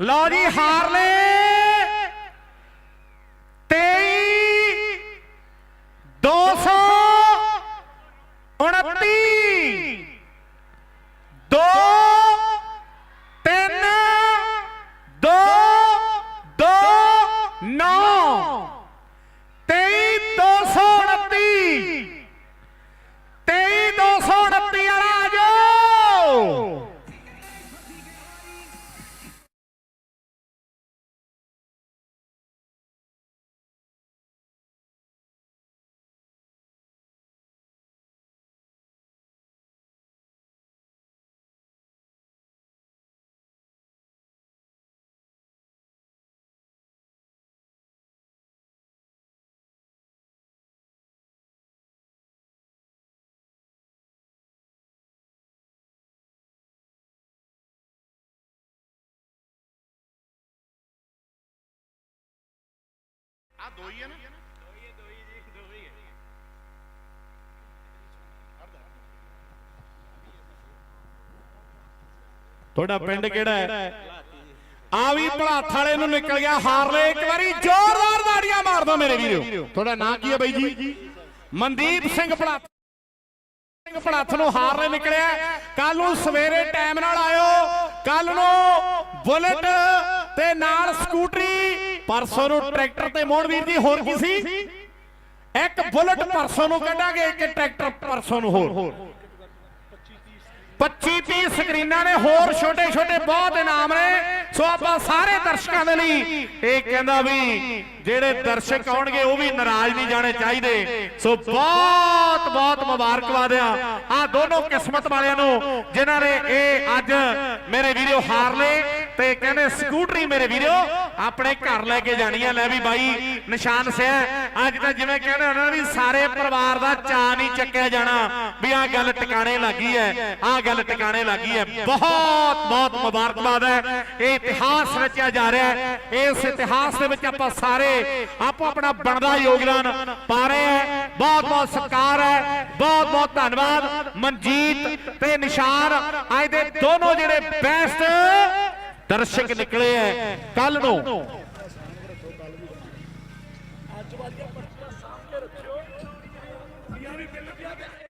ਲਓ ਜੀ ਹਾਰਲੇ 23 ਆ ਦੋ ਹੀ ਹੈ ਨਾ। ਤੁਹਾਡਾ ਪਿੰਡ ਕਿਹੜਾ ਹੈ? ਆ ਵੀ ਭਲਾਥ ਵਾਲੇ ਨੂੰ ਨਿਕਲ ਗਿਆ ਹਾਰਲੇ ਇੱਕ ਵਾਰੀ ਜ਼ੋਰਦਾਰ ਤਾੜੀਆਂ ਮਾਰ ਦੋ ਮੇਰੇ ਵੀਰੋ। ਤੁਹਾਡਾ ਨਾਂ ਕੀ ਹੈ ਬਾਈ ਜੀ? ਮਨਦੀਪ ਸਿੰਘ ਭਲਾਥ। ਸਿੰਘ ਭੜੱਥ ਨੂੰ ਹਾਰਲੇ ਨਿਕਲਿਆ। ਕੱਲ ਨੂੰ ਸਵੇਰੇ ਟਾਈਮ ਨਾਲ ਆਇਓ। ਕੱਲ ਨੂੰ ਬੁਲਟ ਤੇ ਨਾਲ ਸਕੂਟਰੀ ਪਰਸੋਂ ਨੂੰ ਟਰੈਕਟਰ ਤੇ ਮੋਹਨ ਵੀਰ ਜੀ, ਹੋਰ ਕੀ ਸੀ? ਇੱਕ ਬੁਲਟ ਪਰਸੋਂ ਨੂੰ ਕੱਢਾਂਗੇ, ਇੱਕ ਟਰੈਕਟਰ ਪਰਸੋਂ ਨੂੰ ਹੋਰ। 25 30 ਸਕਰੀਨਾਂ ਨੇ ਹੋਰ ਛੋਟੇ ਛੋਟੇ ਬਹੁਤ ਇਨਾਮ ਨੇ। ਸੋ ਆਪਾਂ ਸਾਰੇ ਦਰਸ਼ਕਾਂ ਦੇ ਲਈ ਇਹ ਕਹਿੰਦਾ ਵੀ ਜਿਹੜੇ ਦਰਸ਼ਕ ਆਉਣਗੇ, ਉਹ ਵੀ ਨਾਰਾਜ਼ ਨਹੀਂ ਜਾਣੇ ਚਾਹੀਦੇ। ਸੋ ਬਹੁਤ ਬਹੁਤ ਮੁਬਾਰਕਬਾਦ ਆ। ਆ ਦੋਨੋਂ ਕਿਸਮਤ ਵਾਲਿਆਂ ਨੂੰ, ਜਿਨ੍ਹਾਂ ਨੇ ਇਹ ਅੱਜ ਮੇਰੇ ਵੀਡੀਓ ਹਾਰ ਲਏ। ਤੇ ਕਹਿੰਦੇ ਸਕੂਟਰੀ ਮੇਰੇ ਵੀਡੀਓ ਆਪਣੇ ਘਰ ਲੈ ਕੇ ਜਾਣੀ ਆ, ਲੈ ਵੀ ਬਾਈ, ਨਿਸ਼ਾਨ ਸਿਆ ਅੱਜ ਤਾਂ ਜਿਵੇਂ ਕਹਿੰਦੇ ਉਹਨਾਂ ਵੀ ਸਾਰੇ ਪਰਿਵਾਰ ਦਾ ਚਾਅ ਨਹੀਂ ਚੱਕਿਆ ਜਾਣਾ ਵੀ ਆ ਗੱਲ ਟਿਕਾਣੇ ਲੱਗੀ ਹੈ ਆ ਗੱਲ ਟਿਕਾਣੇ ਲੱਗੀ ਹੈ। ਬਹੁਤ ਬਹੁਤ ਮੁਬਾਰਕਬਾਦ ਹੈ। ਇਹ ਇਤਿਹਾਸ ਰਚਿਆ ਜਾ ਰਿਹਾ ਹੈ। ਇਸ ਇਤਿਹਾਸ ਦੇ ਵਿੱਚ ਆਪਾਂ ਸਾਰੇ ਆਪੋ ਆਪਣਾ ਬਣਦਾ ਯੋਗਦਾਨ ਪਾ ਰਹੇ ਹੈ। ਬਹੁਤ ਬਹੁਤ ਸਤਿਕਾਰ ਹੈ। ਬਹੁਤ ਬਹੁਤ ਧੰਨਵਾਦ। ਮਨਜੀਤ ਤੇ ਨਿਸ਼ਾਨ, ਅੱਜ ਦੇ ਦੋਨੋਂ ਜਿਹੜੇ ਬੈਸਟ ਦਰਸ਼ਕ ਨਿਕਲੇ ਐ ਕੱਲ ਨੂੰ। ਅੱਜ ਵਾਲੀਆਂ ਪਰਚੀਆਂ ਸਾਹਮਣੇ ਰੱਖਿਓ। ਵੀ ਆ ਵੀ ਮਿਲ ਗਿਆ।